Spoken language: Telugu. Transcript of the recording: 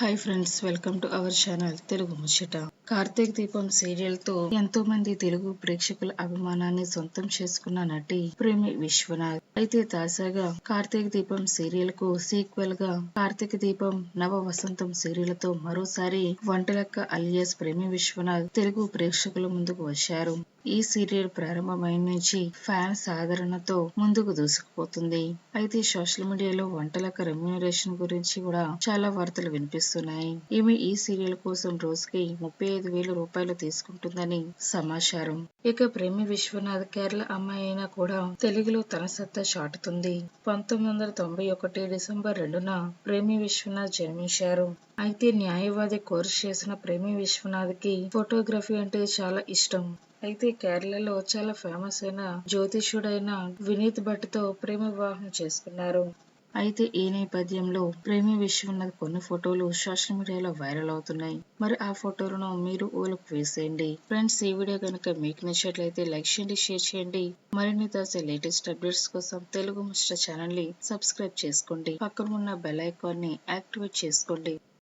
Hi friends welcome to our channel Telugu ముచ్చట కార్తీక్ దీపం సీరియల్తో ఎంతో మంది తెలుగు ప్రేక్షకుల అభిమానాన్ని సొంతం చేసుకున్న నటి ప్రేమి విశ్వనాథ్. అయితే తాజాగా కార్తీక దీపం సీరియల్కు సీక్వెల్గా కార్తీక దీపం నవ వసంతం సీరియల్తో మరోసారి వంటలక్క అలియాస్ ప్రేమి విశ్వనాథ్ తెలుగు ప్రేక్షకుల ముందుకు వచ్చారు. ఈ సీరియల్ ప్రారంభమైన నుంచి ఫ్యాన్స్ ఆదరణతో ముందుకు దూసుకుపోతుంది. అయితే సోషల్ మీడియాలో వంటలక రెమ్యూనరేషన్ గురించి కూడా చాలా వార్తలు వినిపిస్తున్నాయి. ఈమె ఈ సీరియల్ కోసం రోజుకి ముప్పై ఐదు వేల రూపాయలు తీసుకుంటుందని సమాచారం. ఇక ప్రేమి విశ్వనాథ్ కేరళ అమ్మాయి అయినా కూడా తెలుగులో తన సత్తా చాటుతుంది. పంతొమ్మిది వందల తొంభై ఒకటి డిసెంబర్ రెండున ప్రేమి విశ్వనాథ్ జన్మించారు. అయితే న్యాయవాది కోర్సు చేసిన ప్రేమి విశ్వనాథ్కి ఫోటోగ్రఫీ అంటే చాలా ఇష్టం. అయితే కేరళలో చాలా ఫేమస్ అయిన జ్యోతిష్యుడైన వినీత్ భట్తో ప్రేమ వివాహం చేసుకున్నారు. అయితే ఈ నేపథ్యంలో ప్రేమి విశ్వనాథ్ కొన్ని ఫోటోలు సోషల్ మీడియాలో వైరల్ అవుతున్నాయి. మరి ఆ ఫోటోలను మీరు ఊలకు వేసేయండి. ఫ్రెండ్స్ ఈ వీడియో కనుక మీకు నచ్చినట్లయితే లైక్ చేయండి షేర్ చేయండి. మరిన్ని తాజా లేటెస్ట్ అప్డేట్స్ కోసం తెలుగు ముచ్చట ఛానల్ని సబ్స్క్రైబ్ చేసుకోండి. పక్కన ఉన్న బెల్ ఐకాన్ని యాక్టివేట్ చేసుకోండి.